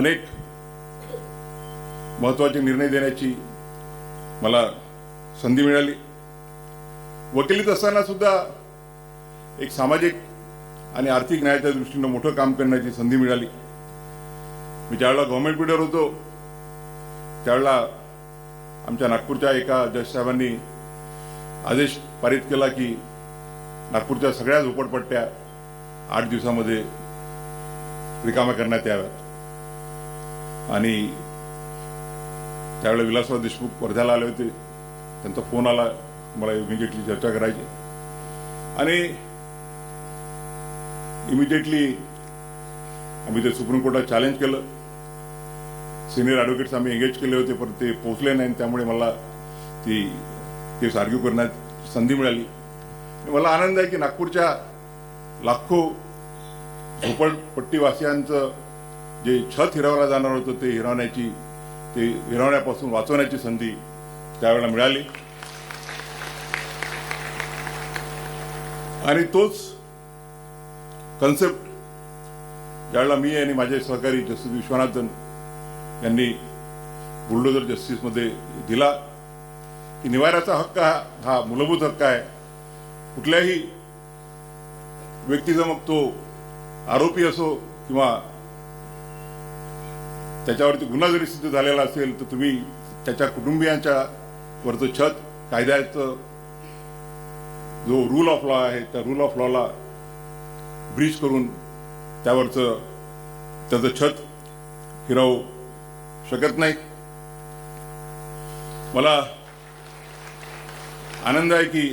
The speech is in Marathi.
अनेक महत्त्वाचे निर्णय देण्याची मला संधी मिळाली. वकिलीत असताना सुद्धा एक सामाजिक आणि आर्थिक न्यायाच्या दृष्टीनं मोठं काम करण्याची संधी मिळाली. मी ज्यावेळेला गव्हर्नमेंट बिल्डर होतो त्यावेळेला आमच्या नागपूरच्या एका जज साहेबांनी आदेश पारित केला की नागपूरच्या सगळ्या झोपडपट्ट्या आठ दिवसामध्ये रिकाम्या करण्यात याव्यात. आणि त्यावेळेला विलासराव देशमुख वर्ध्याला आले होते. त्यांचा फोन आला. मला इमिजिएटली चर्चा करायची. आणि इमिजिएटली आम्ही ते सुप्रीम कोर्टात चॅलेंज केलं. सिनियर ॲडव्होकेट्स आम्ही एंगेज केले होते पण ते पोहोचले नाही त्यामुळे मला ती केस आर्ग्यू करण्याची संधी मिळाली. मला आनंद आहे की नागपूरच्या लाखो झोपडपट्टीवासियांचं जे छत हिरावला जाणार होतं ते हिरवण्याची ते हिरवण्यापासून वाचवण्याची संधी त्यावेळेला मिळाली. आणि तोच कन्सेप्ट ज्यावेळेला मी आणि माझे सहकारी जस्टिस विश्वनाथन यांनी बुलडोजर जस्टिसमध्ये दिला की निवाऱ्याचा हक्क हा हा मूलभूत हक्क आहे. कुठल्याही व्यक्तीचा मग तो आरोपी असो किंवा त्याच्यावरती गुन्हा जरी सिद्ध झालेला असेल तर तुम्ही त्याच्या कुटुंबियांच्या वरचं छत कायद्याचं जो रूल ऑफ लॉ आहे त्या रूल ऑफ लॉला ब्रीच करून त्यावरचं त्याचं छत हिरावू शकत नाही. मला आनंद आहे की